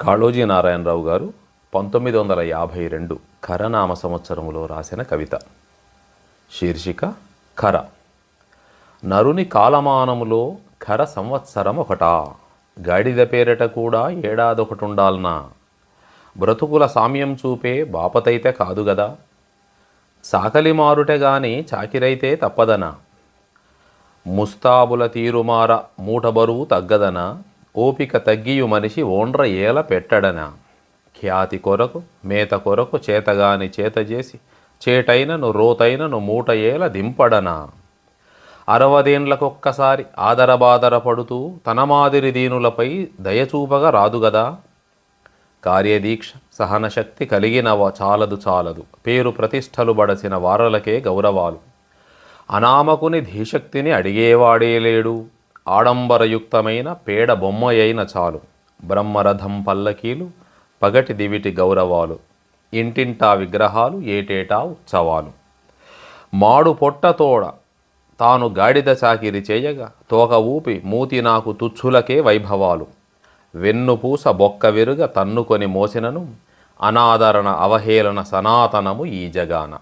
కాళోజీ నారాయణరావు గారు పంతొమ్మిది వందల యాభై రెండు కరనామ సంవత్సరములో రాసిన కవిత. శీర్షిక ఖర నరుని కాలమానములో ఖర సంవత్సరం ఒకటా గాడిద పేరట కూడా ఏడాదొకటుండాలనా. బ్రతుకుల సామ్యం చూపే బాపతైతే కాదు గదా. సాకలి మారుటే గాని చాకిరైతే తప్పదనా. ముస్తాబుల తీరుమార మూట బరువు తగ్గదన. ఓపిక తగ్గియు మనిషి ఓండ్ర ఏల పెట్టడనా? ఖ్యాతి కొరకు మేత కొరకు చేతగాని చేత చేసి చేటైనను రోతైనను మూట ఏల దింపడనా? అరవదేండ్లకొక్కసారి ఆదరబాదర పడుతూ తన మాదిరి దీనులపై దయచూపగా రాదుగదా కార్యదీక్ష సహనశక్తి కలిగిన చాలదు చాలదు. పేరు ప్రతిష్టలు బడసిన వారలకే గౌరవాలు. అనామకుని ధీశక్తిని అడిగేవాడే లేడు ఆడంబరయుక్తమైన పేడ బొమ్మయైన చాలు. బ్రహ్మరథం పల్లకీలు పగటి దివిటి గౌరవాలు. ఇంటింటా విగ్రహాలు ఏటేటా ఉత్సవాలు. మాడు పొట్టతోడ తాను గాడిద చాకిరి చేయగా తోక ఊపి మూతి నాకు తుచ్చులకే వైభవాలు. వెన్నుపూస బొక్క విరుగ తన్నుకొని మోసినను అనాదరణ అవహేళన సనాతనము ఈ జగాన.